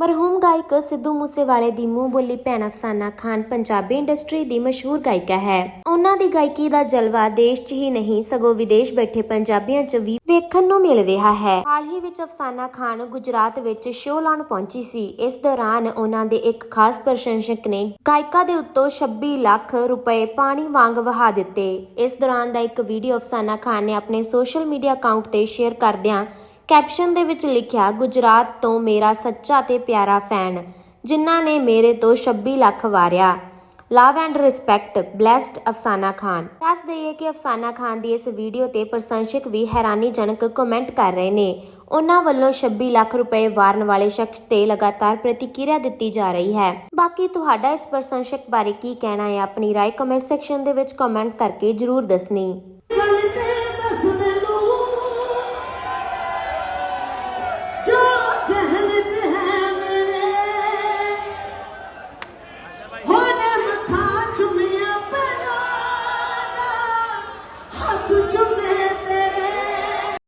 ਮਰਹੂਮ ਗਾਇਕ ਸਿੱਧੂ ਮੂਸੇਵਾਲੇ ਦੀ ਮੂੰਹ ਬੋਲੀ ਭੈਣ ਅਫਸਾਨਾ ਖਾਨ ਪੰਜਾਬੀ ਇੰਡਸਟਰੀ ਦੀ ਮਸ਼ਹੂਰ ਗਾਇਕਾ ਹੈ। ਉਹਨਾਂ ਦੀ ਗਾਇਕੀ ਦਾ ਜਲਵਾ ਦੇਸ਼ 'ਚ ਹੀ ਨਹੀਂ, ਸਗੋਂ ਵਿਦੇਸ਼ ਬੈਠੇ ਪੰਜਾਬੀਆਂ 'ਚ ਵੀ ਵੇਖਣ ਨੂੰ ਮਿਲ ਰਿਹਾ ਹੈ। ਹਾਲ ਹੀ ਵਿੱਚ ਅਫਸਾਨਾ ਖਾਨ ਗੁਜਰਾਤ ਵਿੱਚ ਸ਼ੋਅ ਲਾਉਣ ਪਹੁੰਚੀ ਸੀ। ਇਸ ਦੌਰਾਨ ਉਹਨਾਂ ਦੇ ਇੱਕ ਖਾਸ ਪ੍ਰਸ਼ੰਸਕ ਨੇ ਗਾਇਕਾ ਦੇ ਉੱਤੋਂ 26 ਲੱਖ ਰੁਪਏ ਪਾਣੀ ਵਾਂਗ ਵਹਾ ਦਿੱਤੇ। ਇਸ ਦੌਰਾਨ ਦਾ ਇੱਕ ਵੀਡੀਓ ਅਫਸਾਨਾ ਖਾਨ ਨੇ ਆਪਣੇ ਸੋਸ਼ਲ ਮੀਡੀਆ ਅਕਾਊਂਟ ਤੇ ਸ਼ੇਅਰ ਕਰਦਿਆਂ ਕੈਪਸ਼ਨ ਦੇ ਵਿੱਚ ਲਿਖਿਆ, ਗੁਜਰਾਤ ਤੋਂ ਮੇਰਾ ਸੱਚਾ ਤੇ ਪਿਆਰਾ ਫੈਨ, ਜਿਨ੍ਹਾਂ ਨੇ ਮੇਰੇ ਤੋਂ 26 ਲੱਖ ਵਾਰਿਆ। Love and respect blessed Afsana Khan. ਦੱਸ ਦਈਏ ਕਿ ਅਫਸਾਨਾ ਖਾਨ ਦੀ ਇਸ ਵੀਡੀਓ ਤੇ ਪ੍ਰਸ਼ੰਸਕ ਵੀ ਹੈਰਾਨੀਜਨਕ ਕਮੈਂਟ ਕਰ ਰਹੇ ਨੇ। ਉਹਨਾਂ ਵੱਲੋਂ 26 ਲੱਖ ਰੁਪਏ ਵਾਰਨ ਵਾਲੇ ਸ਼ਖਸ ਤੇ ਲਗਾਤਾਰ ਪ੍ਰਤੀਕਿਰਿਆ ਦਿੱਤੀ ਜਾ ਰਹੀ ਹੈ। ਬਾਕੀ ਤੁਹਾਡਾ ਇਸ ਪ੍ਰਸ਼ੰਸਕ ਬਾਰੇ ਕੀ ਕਹਿਣਾ ਹੈ, ਆਪਣੀ ਰਾਏ ਕਮੈਂਟ ਸੈਕਸ਼ਨ ਦੇ ਵਿੱਚ ਕਮੈਂਟ ਕਰਕੇ ਜਰੂਰ ਦੱਸਣੀ।